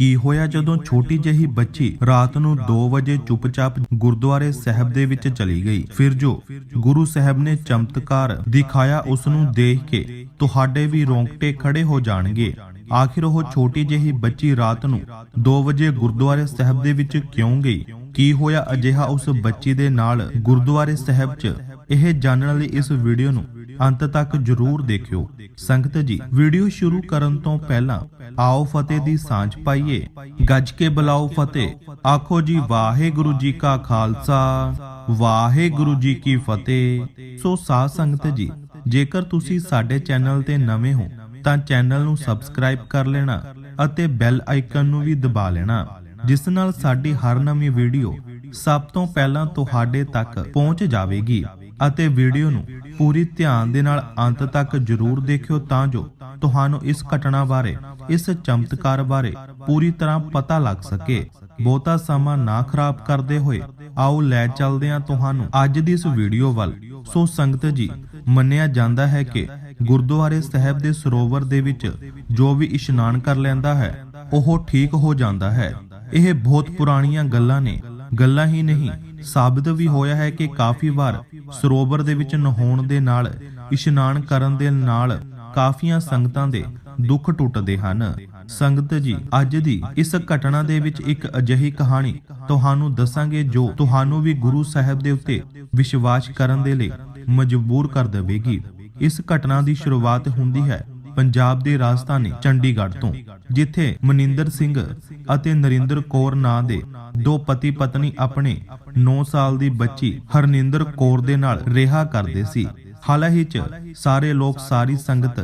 ਕੀ ਹੋਇਆ ਜਦੋਂ ਛੋਟੀ ਜਿਹੀ ਬੱਚੀ ਰਾਤ ਨੂੰ 2 ਵਜੇ ਚੁੱਪਚਾਪ ਗੁਰਦੁਆਰੇ ਸਾਹਿਬ ਦੇ ਵਿੱਚ ਚਲੀ ਗਈ? ਫਿਰ ਜੋ ਗੁਰੂ ਸਾਹਿਬ ਨੇ ਚਮਤਕਾਰ ਦਿਖਾਇਆ ਉਸ ਨੂੰ ਦੇਖ ਕੇ, ਤੁਹਾਡੇ ਵੀ ਰੋਂਗਟੇ ਖੜੇ ਹੋ ਜਾਣਗੇ। ਆਖਿਰ ਉਹ ਛੋਟੀ ਜਿਹੀ ਬੱਚੀ ਰਾਤ ਨੂੰ 2 ਵਜੇ ਗੁਰਦੁਆਰੇ ਸਾਹਿਬ ਦੇ ਵਿੱਚ ਕਿਉਂ ਗਈ? ਕੀ ਹੋਇਆ ਅਜਿਹਾ ਉਸ ਬੱਚੀ ਦੇ ਨਾਲ ਗੁਰਦੁਆਰੇ ਸਾਹਿਬ 'ਚ? ਇਹ ਜਾਣਨ ਲਈ ਇਸ ਵੀਡੀਓ ਨੂੰ ਅੰਤ ਤੱਕ ਜਰੂਰ ਦੇਖਿਓ। ਸੰਗਤ ਜੀ, ਵੀਡੀਓ ਸ਼ੁਰੂ ਕਰਨ ਤੋਂ ਪਹਿਲਾਂ ਆਓ ਫਤਿਹ ਦੀ ਸਾਂਝ ਪਾਈਏ। ਗੱਜ ਕੇ ਬੁਲਾਓ ਫਤਿਹ। ਆਖੋ ਜੀ, ਵਾਹਿਗੁਰੂ ਜੀ ਕਾ ਖਾਲਸਾ, ਵਾਹਿਗੁਰੂ ਜੀ ਕੀ ਫਤਿਹ। ਸੋ ਸਾਧ ਸੰਗਤ ਜੀ, ਜੇਕਰ ਤੁਸੀਂ ਸਾਡੇ ਚੈਨਲ ਤੇ ਨਵੇਂ ਹੋ, ਤਾਂ ਚੈਨਲ ਨੂੰ ਸਬਸਕ੍ਰਾਈਬ ਕਰ ਲੈਣਾ ਅਤੇ ਬੈਲ ਆਈਕਨ ਨੂੰ ਵੀ ਦਬਾ ਲੈਣਾ, ਜਿਸ ਨਾਲ ਸਾਡੀ ਹਰ ਨਵੀਂ ਵੀਡੀਓ ਸਭ ਤੋਂ ਪਹਿਲਾਂ ਤੁਹਾਡੇ ਤੱਕ ਪਹੁੰਚ ਜਾਵੇਗੀ ਅਤੇ ਵੀਡੀਓ ਨੂੰ ਪੂਰੀ ਧਿਆਨ ਦੇ ਨਾਲ ਅੰਤ ਤੱਕ ਜਰੂਰ ਦੇਖਿਓ ਤਾਂ ਜੋ ਤੁਹਾਨੂੰ ਇਸ ਘਟਨਾ ਬਾਰੇ, ਇਸ ਚਮਤਕਾਰ ਬਾਰੇ ਪੂਰੀ ਤਰ੍ਹਾਂ ਪਤਾ ਲੱਗ ਸਕੇ। ਬਹੁਤਾ ਸਮਾਂ ਨਾ ਖਰਾਬ ਕਰਦੇ ਹੋਏ ਆਓ ਲੈ ਚੱਲਦੇ ਹਾਂ ਤੁਹਾਨੂੰ ਅੱਜ ਦੀ ਇਸ ਵੀਡੀਓ ਵੱਲ। ਸੋ ਸੰਗਤ ਜੀ, ਮੰਨਿਆ ਜਾਂਦਾ ਹੈ ਕਿ ਗੁਰਦੁਆਰੇ ਸਾਹਿਬ ਦੇ ਸਰੋਵਰ ਦੇ ਵਿੱਚ ਜੋ ਵੀ ਇਸ਼ਨਾਨ ਕਰ ਲੈਂਦਾ ਹੈ, ਉਹ ਠੀਕ ਹੋ ਜਾਂਦਾ ਹੈ। ਇਹ ਬਹੁਤ ਪੁਰਾਣੀਆਂ ਗੱਲਾਂ ਨੇ, ਗੱਲਾਂ ਹੀ ਨਹੀਂ। ਸਾਬਤ ਵੀ ਹੋਇਆ ਹੈ ਕਿ ਕਾਫੀ ਵਾਰ ਸਰੋਵਰ ਦੇ ਵਿੱਚ ਨਹਾਉਣ ਦੇ ਨਾਲ, ਇਸ਼ਨਾਨ ਕਰਨ ਦੇ ਨਾਲ ਕਾਫੀਆਂ ਸੰਗਤਾਂ ਦੇ ਦੁੱਖ ਟੁੱਟਦੇ ਹਨ। ਸੰਗਤ ਜੀ, ਅੱਜ ਦੀ ਇਸ ਘਟਨਾ ਦੇ ਵਿੱਚ ਇੱਕ ਅਜਿਹੀ ਕਹਾਣੀ ਤੁਹਾਨੂੰ ਦੱਸਾਂਗੇ ਜੋ ਤੁਹਾਨੂੰ ਵੀ ਗੁਰੂ ਸਾਹਿਬ ਦੇ ਉੱਤੇ ਵਿਸ਼ਵਾਸ ਕਰਨ ਦੇ ਲਈ ਮਜਬੂਰ ਕਰ ਦੇਵੇਗੀ। ਇਸ ਘਟਨਾ ਦੀ ਸ਼ੁਰੂਆਤ ਹੁੰਦੀ ਹੈ ਪੰਜਾਬ ਦੀ ਰਾਜਧਾਨੀ ਚੰਡੀਗੜ੍ਹ ਤੋਂ, ਜਿੱਥੇ ਮਨਿੰਦਰ ਸਿੰਘ ਅਤੇ ਨਰਿੰਦਰ ਕੌਰ ਨਾਂ ਦੇ ਦੋ ਪਤੀ ਪਤਨੀ ਆਪਣੇ 9 ਸਾਲ ਦੀ ਬੱਚੀ ਹਰਨਿੰਦਰ ਕੌਰ ਦੇ ਨਾਲ ਰਿਹਾ ਕਰਦੇ ਸੀ। ਹਾਲਾਂਕਿ ਚ ਸਾਰੇ ਲੋਕ ਸਾਰੀ ਸੰਗਤ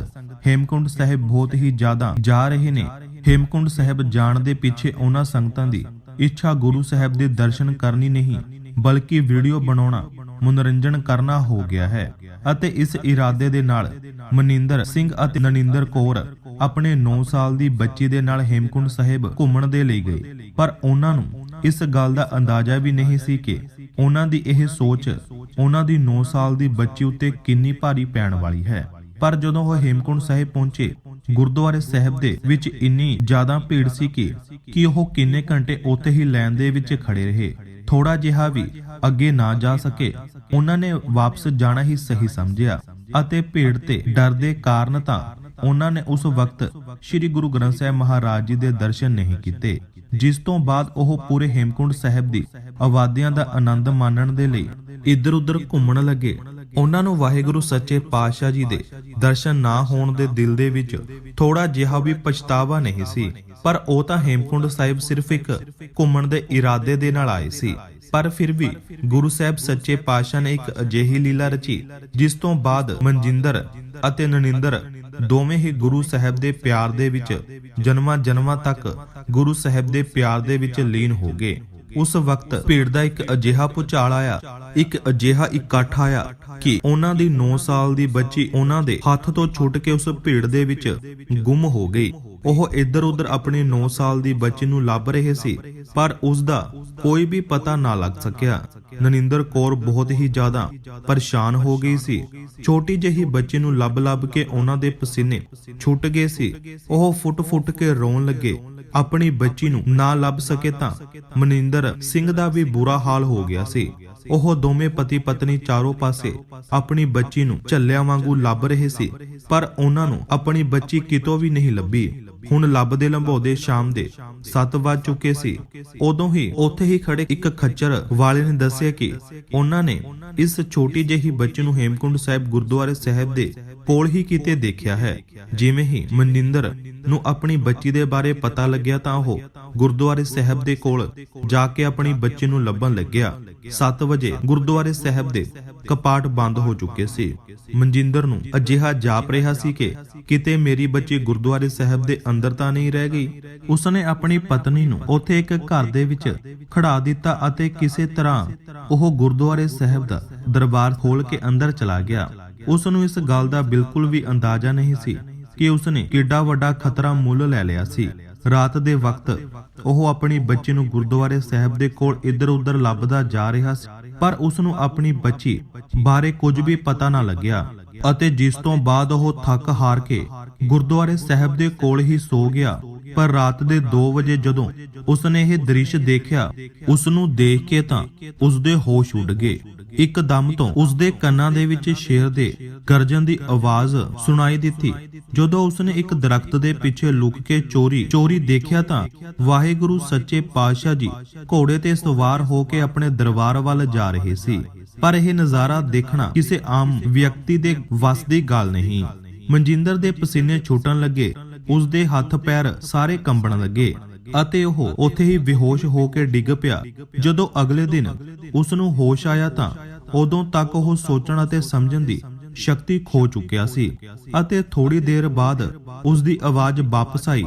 ਹੇਮਕੁੰਡ ਸਾਹਿਬ ਬਹੁਤ ਹੀ ਜ਼ਿਆਦਾ ਜਾ ਰਹੇ ਨੇ। ਹੇਮਕੁੰਡ ਸਾਹਿਬ ਜਾਣ ਦੇ ਪਿੱਛੇ ਉਹਨਾਂ ਸੰਗਤਾਂ ਦੀ ਇੱਛਾ ਗੁਰੂ ਸਾਹਿਬ ਦੇ ਦਰਸ਼ਨ ਕਰਨੀ ਨਹੀਂ, ਬਲਕਿ ਵੀਡੀਓ ਬਣਾਉਣਾ, ਮਨੋਰੰਜਨ ਕਰਨਾ ਹੋ ਗਿਆ ਹੈ ਅਤੇ ਇਸ ਇਰਾਦੇ ਦੇ ਨਾਲ ਮਨਿੰਦਰ ਸਿੰਘ ਅਤੇ ਨਨਿੰਦਰ ਕੌਰ ਆਪਣੇ 9 ਸਾਲ ਦੀ ਬੱਚੀ ਦੇ ਨਾਲ ਹੇਮਕੁੰਡ ਸਾਹਿਬ ਘੁੰਮਣ ਦੇ ਲਈ ਗਏ। ਪਰ ਉਹਨਾਂ ਨੂੰ ਇਸ ਗੱਲ ਦਾ ਅੰਦਾਜ਼ਾ ਵੀ ਨਹੀਂ ਸੀ ਕਿ ਉਹਨਾਂ ਦੀ ਇਹ ਸੋਚ ਉਹਨਾਂ ਦੀ 9 ਸਾਲ ਦੀ ਬੱਚੀ ਉੱਤੇ ਕਿੰਨੀ ਭਾਰੀ ਪੈਣ ਵਾਲੀ ਹੈ। ਪਰ ਜਦੋਂ ਉਹ ਹੇਮਕੁੰਡ ਸਾਹਿਬ ਪਹੁੰਚੇ, ਗੁਰਦੁਆਰੇ ਸਾਹਿਬ ਦੇ ਵਿੱਚ ਇੰਨੀ ਜ਼ਿਆਦਾ ਭੀੜ ਸੀ ਕਿ ਕਿ ਉਹ ਕਿੰਨੇ ਘੰਟੇ ਉੱਥੇ ਹੀ ਲਾਈਨ ਦੇ ਵਿੱਚ ਖੜੇ ਰਹੇ। ਥੋੜਾ ਜਿਹਾ ਵੀ ਅੱਗੇ ਨਾ ਜਾ ਸਕੇ, ਉਹਨਾਂ ਨੇ ਵਾਪਸ ਜਾਣਾ ਹੀ ਸਹੀ ਸਮਝਿਆ। ਅਤੇ ਭੀੜ ਤੇ ਡਰ ਦੇ ਕਾਰਨ ਤਾਂ ਉਹਨਾਂ ਨੇ ਉਸ ਵਕਤ ਸ੍ਰੀ ਗੁਰੂ ਗ੍ਰੰਥ ਸਾਹਿਬ ਮਹਾਰਾਜ ਜੀ ਦੇ ਦਰਸ਼ਨ ਨਹੀਂ ਕੀਤੇ, ਜਿਸ ਤੋਂ ਬਾਅਦ ਉਹ ਪੂਰੇ ਹੇਮਕੁੰਡ ਸਾਹਿਬ ਦੀ ਆਵਾਦੀਆਂ ਦਾ ਆਨੰਦ ਮਾਣਨ ਦੇ ਲਈ ਇੱਧਰ ਉੱਧਰ ਘੁੰਮਣ ਲੱਗੇ। ਉਹਨਾਂ ਨੂੰ ਵਾਹਿਗੁਰੂ ਸੱਚੇ ਪਾਤਸ਼ਾਹ ਜੀ ਦੇ ਦਰਸ਼ਨ ਨਾ ਹੋਣ ਦੇ ਦਿਲ ਦੇ ਵਿੱਚ ਥੋੜਾ ਜਿਹਾ ਵੀ ਪਛਤਾਵਾ ਨਹੀਂ ਸੀ, ਪਰ ਉਹ ਤਾਂ ਹੇਮਕੁੰਡ ਸਾਹਿਬ ਸਿਰਫ ਇੱਕ ਘੁੰਮਣ ਦੇ ਇਰਾਦੇ ਦੇ ਨਾਲ ਆਏ ਸੀ। ਪਰ ਫਿਰ ਵੀ ਗੁਰੂ ਸਾਹਿਬ ਸੱਚੇ ਪਾਤਸ਼ਾਹ ਨੇ ਇੱਕ ਅਜਿਹੀ ਲੀਲਾ ਰਚੀ, ਜਿਸ ਤੋਂ ਬਾਅਦ ਮਨਜਿੰਦਰ ਅਤੇ ਨਨਿੰਦਰ ਦੋਵੇਂ ਹੀ ਗੁਰੂ ਸਾਹਿਬ ਦੇ ਪਿਆਰ ਦੇ ਵਿੱਚ ਜਨਮਾਂ ਜਨਮਾਂ ਤੱਕ ਗੁਰੂ ਸਾਹਿਬ ਦੇ ਪਿਆਰ ਦੇ ਵਿੱਚ ਲੀਨ ਹੋ ਗਏ। ਉਸ ਵਕਤ ਭੀੜ ਦਾ ਇੱਕ ਅਜਿਹਾ ਭੁਚਾਲ ਆਇਆ, ਇੱਕ ਅਜਿਹਾ ਇਕੱਠ ਆਇਆ ਕਿ ਉਹਨਾਂ ਦੀ 9 ਸਾਲ ਦੀ ਬੱਚੀ ਉਹਨਾਂ ਦੇ ਹੱਥ ਤੋਂ ਛੁੱਟ ਕੇ ਉਸ ਭੀੜ ਦੇ ਵਿੱਚ ਗੁੰਮ ਹੋ ਗਈ। ਉਹ ਇੱਧਰ ਉੱਧਰ ਆਪਣੇ 9 ਸਾਲ ਦੀ ਬੱਚੀ ਨੂੰ ਲੱਭ ਰਹੇ ਸੀ, ਪਰ ਉਸ ਦਾ ਕੋਈ ਵੀ ਪਤਾ ਨਾ ਲੱਗ ਸਕਿਆ। ਨਨਿੰਦਰ ਕੌਰ ਬਹੁਤ ਹੀ ਜ਼ਿਆਦਾ ਪਰੇਸ਼ਾਨ ਹੋ ਗਈ ਸੀ। ਛੋਟੀ ਜਿਹੀ ਬੱਚੀ ਨੂੰ ਲੱਭ-ਲੱਭ ਕੇ ਉਹਨਾਂ ਦੇ ਪਸੀਨੇ ਛੁੱਟ ਗਏ ਸੀ। ਉਹ ਫੁੱਟ-ਫੁੱਟ ਕੇ ਰੋਣ ਲੱਗੇ, ਆਪਣੀ ਬੱਚੀ ਨੂੰ ਨਾ ਲੱਭ ਸਕੇ ਤਾਂ ਮਨਿੰਦਰ ਸਿੰਘ ਦਾ ਵੀ ਬੁਰਾ ਹਾਲ ਹੋ ਗਿਆ ਸੀ। ਉਹ ਦੋਵੇਂ ਪਤੀ ਪਤਨੀ ਚਾਰੋਂ ਪਾਸੇ ਆਪਣੀ ਬੱਚੀ ਨੂੰ ਝੱਲਿਆਂ ਵਾਂਗੂ ਲੱਭ ਰਹੇ ਸੀ, ਪਰ ਉਹਨਾਂ ਨੂੰ ਆਪਣੀ ਬੱਚੀ ਕਿਤੋਂ ਵੀ ਨਹੀਂ ਲੱਭੀ। ਹੁਣ ਲੱਭਦੇ ਲੰਭੋਦੇ ਸ਼ਾਮ ਦੇ 7 ਵੱਜ ਚੁੱਕੇ ਸੀ। ਉਦੋਂ ਹੀ ਉੱਥੇ ਹੀ ਖੜੇ ਇੱਕ ਖੱਚਰ ਵਾਲੇ ਨੇ ਦੱਸਿਆ ਕਿ ਉਹਨਾਂ ਨੇ ਇਸ ਛੋਟੀ ਜਿਹੀ ਬੱਚੀ ਨੂੰ ਹੇਮਕੁੰਡ ਸਾਹਿਬ ਗੁਰਦੁਆਰੇ ਸਾਹਿਬ ਦੇ ਕੋਲ ਹੀ ਕਿਤੇ ਦੇਖਿਆ ਹੈ। ਜਿਵੇਂ ਹੀ ਮਨਿੰਦਰ ਨੂੰ ਆਪਣੀ ਬੱਚੀ ਦੇ ਬਾਰੇ ਪਤਾ ਲੱਗਿਆ ਤਾਂ ਉਹ ਗੁਰਦੁਆਰੇ ਸਾਹਿਬ ਦੇ ਕੋਲ ਜਾ ਕੇ ਆਪਣੀ ਬੱਚੀ ਨੂੰ ਲੱਭਣ ਲੱਗਿਆ। 7 ਵਜੇ ਗੁਰਦੁਆਰੇ ਸਾਹਿਬ ਦੇ ਕਪਾਟ ਬੰਦ ਹੋ ਚੁੱਕੇ ਸੀ। ਮਨਜਿੰਦਰ ਨੂੰ ਅਜਿਹਾ ਜਾਪ ਰਿਹਾ ਸੀ ਕਿ ਕਿਤੇ ਮੇਰੀ ਬੱਚੀ ਗੁਰਦੁਆਰੇ ਸਾਹਿਬ ਦੇ ਅੰਦਰ ਤਾਂ ਨਹੀਂ ਰਹਿ ਗਈ। ਉਸਨੇ ਆਪਣੀ ਪਤਨੀ ਨੂੰ ਉੱਥੇ ਇੱਕ ਘਰ ਦੇ ਵਿੱਚ ਖੜਾ ਦਿੱਤਾ ਅਤੇ ਕਿਸੇ ਤਰ੍ਹਾਂ ਉਹ ਗੁਰਦੁਆਰੇ ਸਾਹਿਬ ਦਾ ਦਰਬਾਰ ਖੋਲ ਕੇ ਅੰਦਰ ਚਲਾ ਗਿਆ। ਉਸ ਨੂੰ ਇਸ ਗੱਲ ਦਾ ਬਿਲਕੁਲ ਵੀ ਅੰਦਾਜ਼ਾ ਨਹੀਂ ਸੀ ਕਿ ਉਸਨੇ ਕਿੱਡਾ ਵੱਡਾ ਖਤਰਾ ਮੁੱਲ ਲੈ ਲਿਆ ਸੀ। ਰਾਤ ਦੇ ਵਕਤ ਉਹ ਆਪਣੀ ਬੱਚੀ ਨੂੰ ਗੁਰਦੁਆਰੇ ਸਾਹਿਬ ਦੇ ਕੋਲ ਇੱਧਰ-ਉੱਧਰ ਲੱਭਦਾ ਜਾ ਰਿਹਾ ਸੀ, ਪਰ ਉਸ ਨੂੰ ਆਪਣੀ ਬੱਚੀ ਬਾਰੇ ਕੁਝ ਵੀ ਪਤਾ ਨਾ ਲੱਗਿਆ ਅਤੇ ਜਿਸ ਤੋਂ ਬਾਅਦ ਉਹ ਥੱਕ ਹਾਰ ਕੇ ਗੁਰਦੁਆਰੇ ਸਾਹਿਬ ਦੇ ਕੋਲ ਹੀ ਸੋ ਗਿਆ। ਪਰ ਰਾਤ ਦੇ 2 ਵਜੇ ਜਦੋਂ ਉਸਨੇ ਇਹ ਦ੍ਰਿਸ਼ ਦੇਖਿਆ ਉਸ ਨੂੰ ਦੇਖ ਕੇ ਤਾਂ ਉਸਦੇ ਹੋਸ਼ ਉੱਡ ਗਏ। ਇੱਕਦਮ ਤੋਂ ਉਸਦੇ ਕੰਨਾਂ ਦੇ ਵਿੱਚ ਸ਼ੇਰ ਦੇ ਗਰਜਨ ਦੀ ਆਵਾਜ਼ ਸੁਣਾਈ ਦਿੱਤੀ। ਜਦੋਂ ਉਸਨੇ ਇੱਕ ਦਰਖਤ ਦੇ ਪਿੱਛੇ ਲੁਕ ਕੇ ਚੋਰੀ ਚੋਰੀ ਦੇਖਿਆ ਤਾਂ ਵਾਹਿਗੁਰੂ ਸੱਚੇ ਪਾਤਸ਼ਾਹ ਜੀ ਘੋੜੇ ਤੇ ਸਵਾਰ ਹੋ ਕੇ ਆਪਣੇ ਦਰਬਾਰ ਵੱਲ ਜਾ ਰਹੇ ਸੀ। ਪਰ ਇਹ ਨਜ਼ਾਰਾ ਦੇਖਣਾ ਕਿਸੇ ਆਮ ਵਿਅਕਤੀ ਦੇ ਵੱਸ ਦੀ ਗੱਲ ਨਹੀਂ। ਮਨਜਿੰਦਰ ਦੇ ਪਸੀਨੇ ਛੁੱਟਣ ਲੱਗੇ। ਉਸਦੇ ਹੱਥ ਪੈਰ ਸਾਰੇ ਕੰਬਣ ਲੱਗੇ ਅਤੇ ਉਹ ਉੱਥੇ ਹੀ ਬੇਹੋਸ਼ ਹੋ ਕੇ ਡਿੱਗ ਪਿਆ। ਜਦੋਂ ਅਗਲੇ ਦਿਨ ਉਸ ਨੂੰ ਹੋਸ਼ ਆਇਆ ਤਾਂ ਉਦੋਂ ਤੱਕ ਉਹ ਸੋਚਣ ਅਤੇ ਸਮਝਣ ਦੀ ਸ਼ਕਤੀ ਖੋ ਚੁੱਕਿਆ ਸੀ ਅਤੇ ਥੋੜੀ ਦੇਰ ਬਾਅਦ ਉਸ ਦੀ ਆਵਾਜ਼ ਵਾਪਸ ਆਈ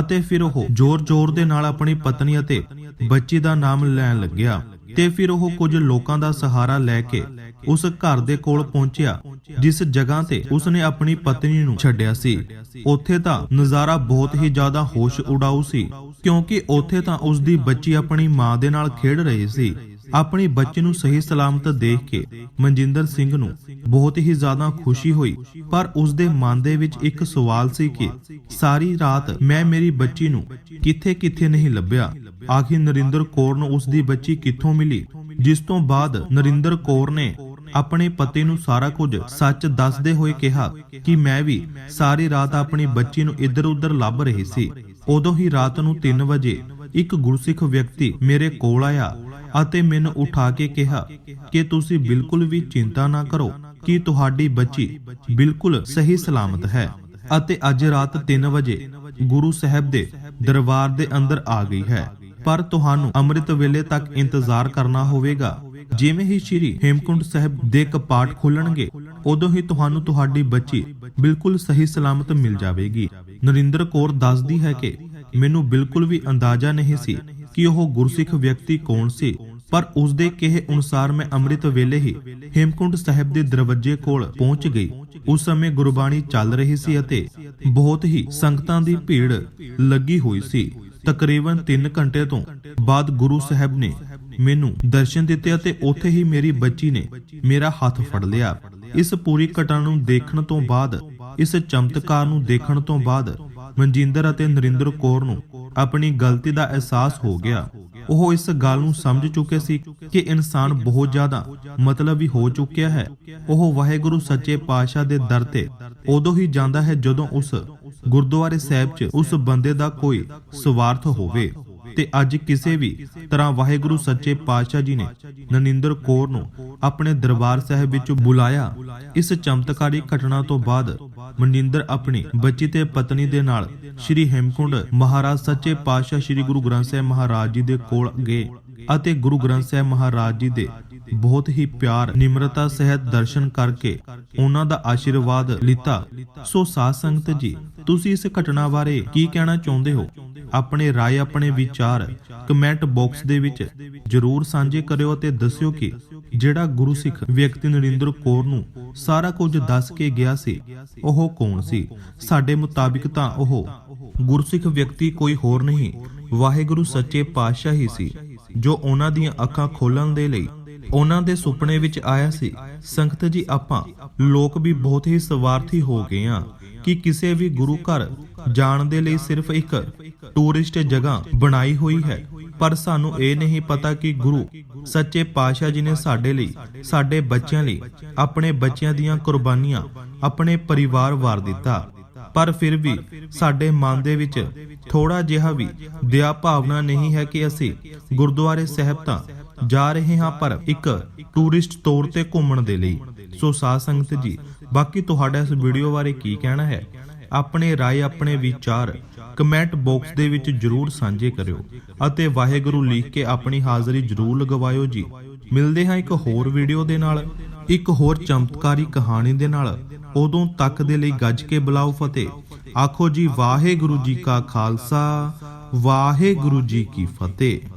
ਅਤੇ ਫਿਰ ਉਹ ਜ਼ੋਰ-ਜ਼ੋਰ ਦੇ ਨਾਲ ਆਪਣੀ ਪਤਨੀ ਅਤੇ ਬੱਚੀ ਦਾ ਨਾਮ ਲੈਣ ਲੱਗਿਆ ਤੇ ਫਿਰ ਉਹ ਕੁਝ ਲੋਕਾਂ ਦਾ ਸਹਾਰਾ ਲੈ ਕੇ ਉਸ ਘਰ ਦੇ ਕੋਲ ਪਹੁੰਚਿਆ ਜਿਸ ਜਗ੍ਹਾ ਤੇ ਉਸਨੇ ਆਪਣੀ ਪਤਨੀ ਨੂੰ ਛੱਡਿਆ ਸੀ, ਉੱਥੇ ਤਾਂ ਨਜ਼ਾਰਾ ਬਹੁਤ ਹੀ ਜ਼ਿਆਦਾ ਹੋਸ਼ ਉਡਾਊ ਸੀ, ਕਿਉਂਕਿ ਉੱਥੇ ਤਾਂ ਉਸ ਦੀ ਬੱਚੀ ਆਪਣੀ ਮਾਂ ਦੇ ਨਾਲ ਖੇਡ ਰਹੀ ਸੀ। ਆਪਣੀ ਬੱਚੀ ਨੂੰ ਸਹੀ ਸਲਾਮਤ ਦੇਖ ਕੇ ਮਨਜਿੰਦਰ ਸਿੰਘ ਨੂੰ ਬਹੁਤ ਹੀ ਜ਼ਿਆਦਾ ਖੁਸ਼ੀ ਹੋਈ, ਪਰ ਉਸ ਦੇ ਮਨ ਦੇ ਵਿੱਚ ਇੱਕ ਸਵਾਲ ਸੀ ਕਿ ਸਾਰੀ ਰਾਤ ਮੈਂ ਮੇਰੀ ਬੱਚੀ ਨੂੰ ਕਿੱਥੇ-ਕਿੱਥੇ ਨਹੀਂ ਲੱਭਿਆ? ਆਖਿਰ ਨਰਿੰਦਰ ਕੌਰ ਨੂੰ ਉਸ ਦੀ ਬੱਚੀ ਕਿੱਥੋਂ ਮਿਲੀ? ਜਿਸ ਤੋਂ ਬਾਅਦ ਨਰਿੰਦਰ ਕੌਰ ਨੇ ਆਪਣੇ ਪਤੀ ਨੂੰ ਸਾਰਾ ਕੁਝ ਸੱਚ ਦੱਸਦੇ ਹੋਏ ਕਿਹਾ ਕਿ ਮੈਂ ਵੀ ਸਾਰੀ ਰਾਤ ਆਪਣੀ ਬੱਚੀ ਨੂੰ ਇੱਧਰ-ਉੱਧਰ ਲੱਭ ਰਹੀ ਸੀ। ਉਦੋਂ ਹੀ ਰਾਤ ਨੂੰ 3 ਵਜੇ ਇੱਕ ਗੁਰਸਿੱਖ ਵਿਅਕਤੀ ਮੇਰੇ ਕੋਲ ਆਇਆ ਅਤੇ ਮੈਨੂੰ ਉਠਾ ਕੇ ਕਿਹਾ ਕਿ ਤੁਸੀਂ ਬਿਲਕੁਲ ਵੀ ਚਿੰਤਾ ਨਾ ਕਰੋ ਕਿ ਤੁਹਾਡੀ ਬੱਚੀ ਬਿਲਕੁਲ ਸਹੀ ਸਲਾਮਤ ਹੈ ਅਤੇ ਅੱਜ ਰਾਤ 3 ਵਜੇ ਗੁਰੂ ਸਾਹਿਬ ਦੇ ਦਰਬਾਰ ਦੇ ਅੰਦਰ ਆ ਗਈ ਹੈ। ਪਰ ਤੁਹਾਨੂੰ ਅੰਮ੍ਰਿਤ ਵੇਲੇ ਤੱਕ ਇੰਤਜ਼ਾਰ ਕਰਨਾ ਹੋਵੇਗਾ ਜਿਵੇਂ ਹੀ ਸ਼੍ਰੀ ਹੇਮਕੁੰਡ ਸਾਹਿਬ ਦੇ ਕਪਾਟ ਖੋਲਣਗੇ, ਉਦੋਂ ਹੀ ਤੁਹਾਨੂੰ ਤੁਹਾਡੀ ਬੱਚੀ ਬਿਲਕੁਲ ਸਹੀ ਸਲਾਮਤ ਮਿਲ ਜਾਵੇਗੀ। ਨਰਿੰਦਰ ਕੌਰ ਦੱਸਦੀ ਹੈ ਕਿ ਮੈਨੂੰ ਬਿਲਕੁਲ ਵੀ ਅੰਦਾਜ਼ਾ ਨਹੀਂ ਸੀ ਕਿ ਉਹ ਗੁਰਸਿੱਖ ਵਿਅਕਤੀ ਕੌਣ ਸੀ, ਪਰ ਉਸ ਦੇ ਕਹੇ ਅਨੁਸਾਰ ਮੈਂ ਅੰਮ੍ਰਿਤ ਵੇਲੇ ਹੀ ਹੇਮਕੁੰਡ ਸਾਹਿਬ ਦੇ ਦਰਵਾਜ਼ੇ ਕੋਲ ਪਹੁੰਚ ਗਈ। ਉਸ ਸਮੇਂ ਗੁਰਬਾਣੀ ਚੱਲ ਰਹੀ ਸੀ ਅਤੇ ਬਹੁਤ ਹੀ ਸੰਗਤਾਂ ਦੀ ਭੀੜ ਲੱਗੀ ਹੋਈ ਸੀ। ਤਕਰੀਬਨ 3 ਘੰਟੇ ਤੋਂ ਬਾਅਦ ਗੁਰੂ ਸਾਹਿਬ ਨੇ ਮੈਨੂੰ ਦਰਸ਼ਨ ਦਿੱਤੇ ਅਤੇ ਉੱਥੇ ਹੀ ਮੇਰੀ ਬੱਚੀ ਨੇ ਮੇਰਾ ਹੱਥ ਫੜ ਲਿਆ। ਇਸ ਪੂਰੀ ਘਟਨਾ ਨੂੰ ਦੇਖਣ ਤੋਂ ਬਾਅਦ, ਇਸ ਚਮਤਕਾਰ ਨੂੰ ਦੇਖਣ ਤੋਂ ਬਾਅਦ ਮਨਜਿੰਦਰ ਅਤੇ ਨਰਿੰਦਰ ਕੌਰ ਨੂੰ ਆਪਣੀ ਗਲਤੀ ਦਾ ਅਹਿਸਾਸ ਹੋ ਗਿਆ। ਉਹ ਇਸ ਗੱਲ ਨੂੰ ਸਮਝ ਚੁੱਕੇ ਸੀ ਕਿ ਇਨਸਾਨ ਬਹੁਤ ਜ਼ਿਆਦਾ ਮਤਲਬੀ ਹੋ ਚੁੱਕਿਆ ਹੈ। ਉਹ ਵਾਹਿਗੁਰੂ ਸੱਚੇ ਪਾਤਸ਼ਾਹ ਦੇ ਦਰ ਤੇ ਉਦੋਂ ਹੀ ਜਾਂਦਾ ਹੈ ਜਦੋਂ ਉਸ ਗੁਰਦੁਆਰੇ ਸਾਹਿਬ 'ਚ ਉਸ ਬੰਦੇ ਦਾ ਕੋਈ ਸਵਾਰਥ ਹੋਵੇ। ਤੇ ਅੱਜ ਕਿਸੇ ਵੀ ਤਰ੍ਹਾਂ ਵਾਹਿਗੁਰੂ ਸੱਚੇ ਪਾਤਸ਼ਾਹ ਜੀ ਨੇ ਨਨਿੰਦਰ ਕੌਰ ਨੂੰ ਆਪਣੇ ਦਰਬਾਰ ਸਾਹਿਬ ਵਿੱਚ ਬੁਲਾਇਆ। ਇਸ ਚਮਤਕਾਰੀ ਘਟਨਾ ਤੋਂ ਬਾਅਦ ਮਨਿੰਦਰ ਆਪਣੀ ਬੱਚੀ ਤੇ ਪਤਨੀ ਦੇ ਨਾਲ ਸ੍ਰੀ ਹੇਮਕੁੰਡ ਮਹਾਰਾਜ ਸੱਚੇ ਪਾਤਸ਼ਾਹ ਸ੍ਰੀ ਗੁਰੂ ਗ੍ਰੰਥ ਸਾਹਿਬ ਮਹਾਰਾਜ ਜੀ ਦੇ ਕੋਲ ਗਏ ਅਤੇ ਗੁਰੂ ਗ੍ਰੰਥ ਸਾਹਿਬ ਮਹਾਰਾਜ ਜੀ ਦੇ ਬਹੁਤ ਹੀ ਪਿਆਰ, ਨਿਮਰਤਾ ਸਹਿਤ ਦਰਸ਼ਨ ਕਰਕੇ ਉਹਨਾਂ ਦਾ ਆਸ਼ੀਰਵਾਦ ਲਿੱਤਾ। ਸੋ ਸਾਧ ਸੰਗਤ ਜੀ, ਤੁਸੀਂ ਇਸ ਘਟਨਾ ਬਾਰੇ ਕੀ ਕਹਿਣਾ ਚਾਹੁੰਦੇ ਹੋ? ਆਪਣੇ رائے ਆਪਣੇ ਵਿਚਾਰ ਕਮੈਂਟ ਬਾਕਸ ਦੇ ਵਿੱਚ ਜਰੂਰ ਸਾਂਝੇ ਕਰਿਓ ਅਤੇ ਦੱਸਿਓ ਕਿ ਜਿਹੜਾ ਗੁਰੂ ਸਿੱਖ ਵਿਅਕਤੀ ਨਰਿੰਦਰ ਕੌਰ ਨੂੰ ਸਾਰਾ ਕੁਝ ਦੱਸ ਕੇ ਗਿਆ ਸੀ ਉਹ ਕੌਣ ਸੀ ਸਾਡੇ ਮੁਤਾਬਿਕ ਤਾਂ ਉਹ ਗੁਰਸਿੱਖ ਵਿਅਕਤੀ ਕੋਈ ਹੋਰ ਨਹੀਂ ਵਾਹਿਗੁਰੂ ਸੱਚੇ ਪਾਤਸ਼ਾਹ ਹੀ ਸੀ ਜੋ ਉਹਨਾਂ ਦੀਆਂ ਅੱਖਾਂ ਖੋਲਣ ਦੇ ਲਈ ਉਹਨਾਂ ਦੇ ਸੁਪਨੇ ਵਿੱਚ ਆਇਆ ਸੀ ਸੰਗਤ ਜੀ ਆਪਾਂ ਲੋਕ ਵੀ ਬਹੁਤ ਹੀ ਸਵਾਰਥੀ ਹੋ ਗਏ ਆ ਕਿ ਕਿਸੇ ਵੀ ਗੁਰੂ ਘਰ ਜਾਣ ਦੇ ਲਈ ਸਿਰਫ ਇੱਕ ਟੂਰਿਸਟ ਜਗ੍ਹਾ ਬਣਾਈ ਹੋਈ ਹੈ। ਪਰ ਸਾਨੂੰ ਇਹ ਨਹੀਂ ਪਤਾ ਕਿ ਗੁਰੂ ਸੱਚੇ ਪਾਤਸ਼ਾਹ ਜੀ ਨੇ ਸਾਡੇ ਲਈ, ਸਾਡੇ ਬੱਚਿਆਂ ਲਈ, ਆਪਣੇ ਬੱਚਿਆਂ ਦੀਆਂ ਕੁਰਬਾਨੀਆਂ, ਆਪਣੇ ਪਰਿਵਾਰ ਵਾਰ ਦਿੱਤਾ। ਪਰ ਫਿਰ ਵੀ ਸਾਡੇ ਮਨ ਦੇ ਵਿੱਚ ਥੋੜਾ ਜਿਹਾ ਵੀ ਦਇਆ ਭਾਵਨਾ ਨਹੀਂ ਹੈ ਕਿ ਅਸੀਂ ਗੁਰਦੁਆਰੇ ਸਾਹਿਬ ਤਾਂ ਜਾ ਰਹੇ ਹਾਂ, ਪਰ ਇੱਕ ਟੂਰਿਸਟ ਤੌਰ ਤੇ ਘੁੰਮਣ ਦੇ ਲਈ। ਸੋ ਸਾਧ ਸੰਗਤ ਜੀ, ਬਾਕੀ ਤੁਹਾਡਾ ਇਸ ਵੀਡੀਓ ਬਾਰੇ ਕੀ ਕਹਿਣਾ ਹੈ? ਆਪਣੇ ਰਾਏ, ਆਪਣੇ ਵਿਚਾਰ ਕਮੈਂਟ ਬਾਕਸ ਦੇ ਵਿੱਚ ਜਰੂਰ ਸਾਂਝੇ ਕਰਿਓ ਅਤੇ ਵਾਹਿਗੁਰੂ ਲਿਖ ਕੇ ਆਪਣੀ ਹਾਜ਼ਰੀ ਜਰੂਰ ਲਗਵਾਇਓ ਜੀ। ਮਿਲਦੇ ਹਾਂ ਇੱਕ ਹੋਰ ਵੀਡੀਓ ਦੇ ਨਾਲ, ਇੱਕ ਹੋਰ ਚਮਤਕਾਰੀ ਕਹਾਣੀ ਦੇ ਨਾਲ। ਉਦੋਂ ਤੱਕ ਦੇ ਲਈ ਗੱਜ ਕੇ ਬੁਲਾਓ ਫਤਿਹ। ਆਖੋ ਜੀ ਵਾਹਿਗੁਰੂ ਜੀ ਕਾ ਖਾਲਸਾ, ਵਾਹਿਗੁਰੂ ਜੀ ਕੀ ਫਤਿਹ।